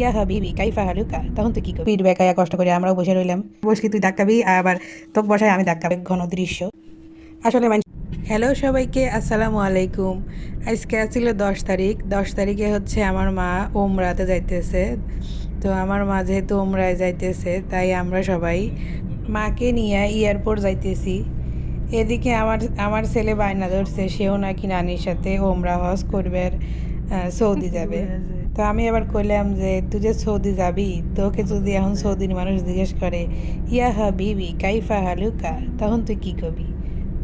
ইয়া হাবিবি কাইফা হালুকা তখন তুই কি করবি? পিঠ বেকায়া কষ্ট করে আমরাও বসে রইলাম। তুই ধাক্কাবি আবার তোকে বসায় আমি ধাক্কাবি ঘন দৃশ্য। আসলে মান হ্যালো সবাইকে আসসালামু আলাইকুম। আজকে ছিল দশ তারিখ। দশ তারিখে হচ্ছে আমার মা ওমরাতে যাইতেছে। তো আমার মা যেহেতু ওমরায় যাইতেছে তাই আমরা সবাই মাকে নিয়ে এয়ারপোর্ট যাইতেছি। এদিকে আমার আমার ছেলে বায়না ধরছে সেও নাকি নানির সাথে ওমরা হজ করবে। সৌদি যাবে। তো আমি আবার কইলাম যে তুই যে সৌদি যাবি তোকে যদি এখন সৌদির মানুষ জিজ্ঞেস করে ইয়া হা বিবি কাইফা হালুকা? তখন তুই কি কবি?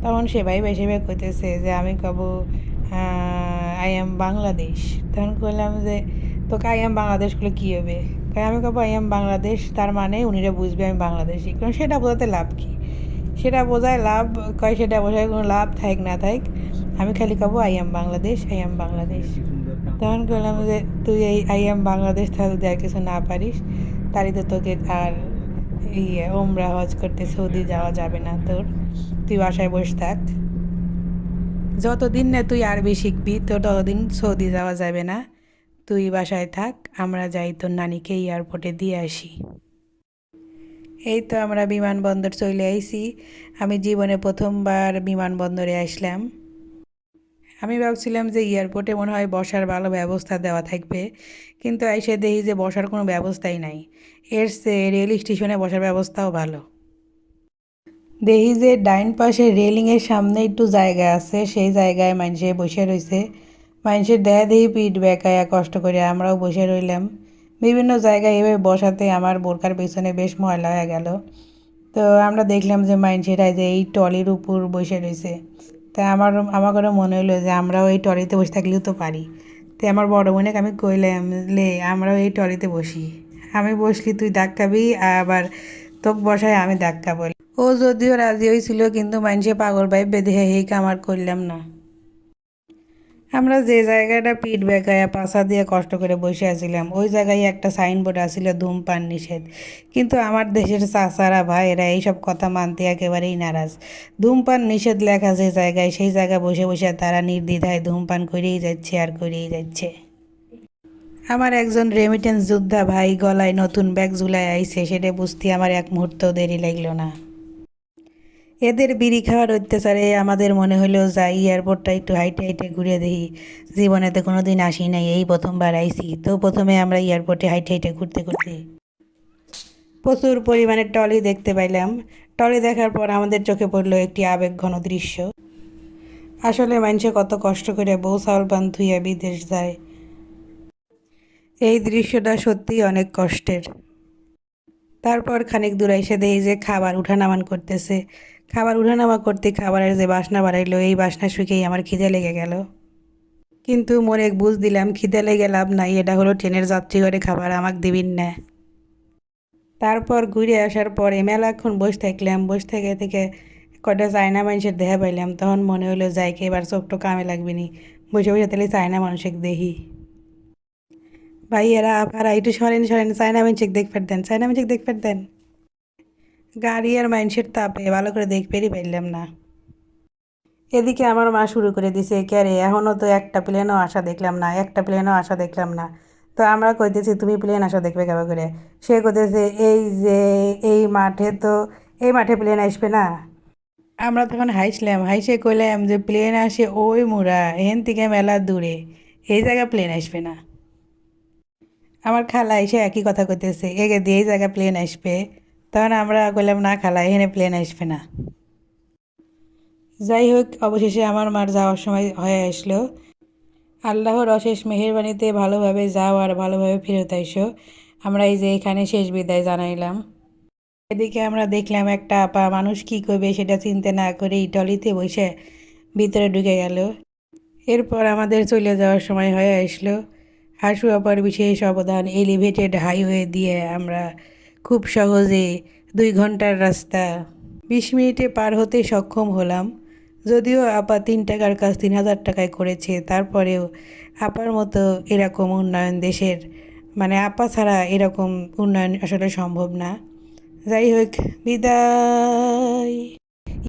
তখন সে ভাই ভাই সেভাবে কইতেছে যে আমি কব আই এম বাংলাদেশ তখন কইলাম যে তোকে আই এম বাংলাদেশ করলে কী হবে? আমি কব আই এম বাংলাদেশ তার মানে উনিরা বুঝবে আমি বাংলাদেশি। কারণ সেটা বোঝাতে লাভ কি? সেটা বোঝায় লাভ কয় সেটা বোঝায় কোনো লাভ থাক না থাক আমি খালি কব I am Bangladesh I am Bangladesh তখন বললাম যে, তুই এই আই এম বাংলাদেশ তাহলে আর কিছু না পারিস, তাহলে তো তোকে আর ইয়ে ওমরা হজ করতে সৌদি যাওয়া যাবে না তোর। তুই বাসায় বসে থাক। যতদিন না তুই আরবি শিখবি তো ততদিন সৌদি যাওয়া যাবে না। তুই বাসায় থাক, আমরা যাই তোর নানিকে এয়ারপোর্টে দিয়ে আসি। এই তো আমরা বিমানবন্দর চলে আইছি। আমি জীবনে প্রথমবার বিমানবন্দরে আসলাম। আমি ভাবছিলাম যে এয়ারপোর্টে মনে হয় বসার ভালো ব্যবস্থা দেওয়া থাকবে, কিন্তু এসে দেখি যে বসার কোনো ব্যবস্থাই নাই। এর চেয়ে রেল স্টেশনে বসার ব্যবস্থাও ভালো। দেখি যে ডাইন পাশে রেলিংয়ের সামনে একটু জায়গা আছে, সেই জায়গায় মানুষে বসে রয়েছে। মানুষের দেয়া দেহি পিঠ বেকায়া কষ্ট করে আমরাও বসে রইলাম। বিভিন্ন জায়গায় এভাবে বসাতে আমার বোরকার পেছনে বেশ ময়লা হয়ে গেল। তো আমরা দেখলাম যে মানুষেরা যে এই টলির উপর বসে রয়েছে। তা আমার, আমারও মনে হলো যে আমরাও এই টরিতে বসে থাকলেও তো পারি। তাই আমার বড় বোনকে আমি কইলাম, লে, আমরাও এই টরিতে বসি। আমি বসলি, তুই ধাক্কাবি আবার তোকে বসায় আমি ধাক্কা বলি ও যদিও রাজি হয়েছিল কিন্তু মানুষে পাগল ভাই বেঁধে হেই কামার করলাম না। আমরা যে জায়গাটা পিঠ বেকায়া পাশা দিয়ে কষ্ট করে বসে আছিলাম, ওই জায়গায় একটা সাইনবোর্ড আসছিল ধূমপান নিষেধ। কিন্তু আমার দেশের চাচারা, ভাইয়েরা এইসব কথা মানতে একেবারেই নারাজ। ধূমপান নিষেধ লেখা যে জায়গায়, সেই জায়গায় বসে বসে তারা নির্দ্বিধায় ধূমপান করেই যাচ্ছে আর করেই যাচ্ছে। আমার একজন রেমিটেন্স যোদ্ধা ভাই গলায় নতুন ব্যাগ ঝুলায় আইছে, সেটা বুঝতে আমার এক মুহূর্তও দেরি লাগল না। এদের বিড়ি খাওয়ার অত্যাচারে আমাদের মনে হলো যাই এয়ারপোর্টটা একটু হাইটে হাইটে ঘুরে দেখি। জীবনে তো কোনো দিন আসি নাই, এই প্রথমবার আইসি তো প্রথমে আমরা এয়ারপোর্টে হাইটে হাইটে ঘুরতে ঘুরতে প্রচুর পরিমাণে টলি দেখতে পাইলাম। টলি দেখার পর আমাদের চোখে পড়ল একটি আবেগঘন দৃশ্য। আসলে মানুষে কত কষ্ট করে বউ চাউল পান ধুইয়া বিদেশ যায়। এই দৃশ্যটা সত্যিই অনেক কষ্টের। তারপর খানিক দূরে এসে দেখি যে খাবার উঠানামান করতেছে। খাবার উঠানামা করতে খাবারের যে বাসনা বাড়াইলো, এই বাসনা শুকেই আমার খিদে লেগে গেল। কিন্তু মোর এক বুঝ দিলাম, খিদে লেগে লাভ নাই, এটা হলো ট্রেনের যাত্রী করে খাবার, আমাকে দিবিন না। তারপর ঘুরে আসার পরে মেলাক্ষণ বসে থাকলাম, বসে থেকে থেকে কটা চায়না মানুষের দেখা পাইলাম, তখন মনে হলো যাইকে এবার চোখটো কামে লাগবে নি বসে বসে তাহলে চায়না মানুষকে দেখি। ভাই এরা আপারা একটু সরেন সরেন, চায়না মানুষকে দেখতে দেন, চায়না মানুষকে দেখতে দেন। গাড়ি আর মানুষের তাপে ভালো করে দেখতেই পারলাম না। এদিকে আমার মা শুরু করে দিছে ক্যারে এখনও তো একটা প্লেনও আসা দেখলাম না, একটা প্লেনও আসা দেখলাম না। তো আমরা কইতেছি, তুমি প্লেন আসা দেখবে কেমন করে? সে কইতেছে, এই যে, এই মাঠে তো, এই মাঠে প্লেন আসবে না। আমরা তখন হাইসলাম হাইসে কইলাম যে প্লেন আসে ওই মুড়া, এখান থেকে মেলা দূরে, এই জায়গায় প্লেন আসবে না। আমার খালা এসে একই কথা কইতেছে এগে দিয়ে এই জায়গায় প্লেন আসবে। তখন আমরা কইলাম, না খালা, এখানে প্লেন আসবে না। যাই হোক অবশেষে আমার মার যাওয়ার সময় হয়ে আসলো। আল্লাহর অশেষ মেহেরবানিতে ভালোভাবে যাও আর ভালোভাবে ফেরত আইসো। আমরা এই যে এখানে শেষ বিদায় জানাইলাম। এদিকে আমরা দেখলাম একটা আপা মানুষ কি করবে সেটা চিন্তা না করে টলিতে বসে ভিতরে ঢুকে গেল। এরপর আমাদের চলে যাওয়ার সময় হয়ে আসলো। হাসু আপার বিশেষ অবদান এলিভেটেড হাইওয়ে দিয়ে আমরা খুব সহজে দুই ঘণ্টার রাস্তা। বিশ মিনিটে পার হতে সক্ষম হলাম, যদিও আপা তিন টাকার কাজ তিন হাজার টাকায় করেছে, তারপরেও আপার মতো এরকম উন্নয়ন দেশের মানে আপা ছাড়া এরকম উন্নয়ন আসলে সম্ভব না। যাই হোক, বিদায়।